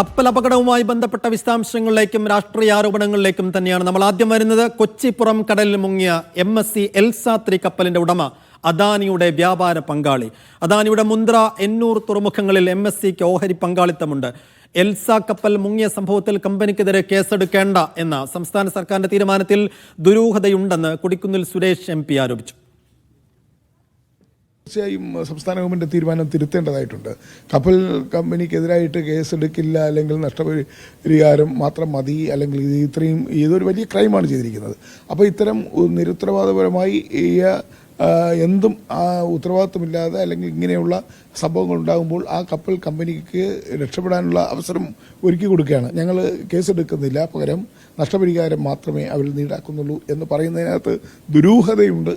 കപ്പൽ അപകടവുമായി ബന്ധപ്പെട്ട വിശദാംശങ്ങളിലേക്കും രാഷ്ട്രീയ ആരോപണങ്ങളിലേക്കും തന്നെയാണ് നമ്മൾ ആദ്യം വരുന്നത്. കൊച്ചിപ്പുറം കടലിൽ മുങ്ങിയ എം എസ് സി എൽസാത്രി കപ്പലിന്റെ ഉടമ അദാനിയുടെ വ്യാപാര പങ്കാളി. അദാനിയുടെ മുന്ദ്ര എന്നൂർ തുറമുഖങ്ങളിൽ എം എസ് സിക്ക് ഓഹരി പങ്കാളിത്തമുണ്ട്. എൽസ കപ്പൽ മുങ്ങിയ സംഭവത്തിൽ കമ്പനിക്കെതിരെ കേസെടുക്കേണ്ട എന്ന സംസ്ഥാന സർക്കാരിന്റെ തീരുമാനത്തിൽ ദുരൂഹതയുണ്ടെന്ന് കൊടിക്കുന്നിൽ സുരേഷ് എം ആരോപിച്ചു. തീർച്ചയായും സംസ്ഥാന ഗവൺമെന്റ് തീരുമാനം തിരുത്തേണ്ടതായിട്ടുണ്ട്. കപ്പൽ കമ്പനിക്കെതിരായിട്ട് കേസെടുക്കില്ല അല്ലെങ്കിൽ നഷ്ടപരിഹാരം മാത്രം മതി അല്ലെങ്കിൽ ഇത് ഇത്രയും ഇതൊരു വലിയ ക്രൈമാണ് ചെയ്തിരിക്കുന്നത്. അപ്പോൾ ഇത്തരം നിരുത്തരവാദപരമായി എന്തും ഉത്തരവാദിത്വമില്ലാതെ അല്ലെങ്കിൽ ഇങ്ങനെയുള്ള സംഭവങ്ങൾ ഉണ്ടാകുമ്പോൾ ആ കപ്പൽ കമ്പനിക്ക് രക്ഷപ്പെടാനുള്ള അവസരം ഒരുക്കി കൊടുക്കുകയാണ്. ഞങ്ങൾ കേസെടുക്കുന്നില്ല പകരം നഷ്ടപരിഹാരം മാത്രമേ അവർ നീടാക്കുന്നുള്ളൂ എന്ന് പറയുന്നതിനകത്ത് ദുരൂഹതയുണ്ട്.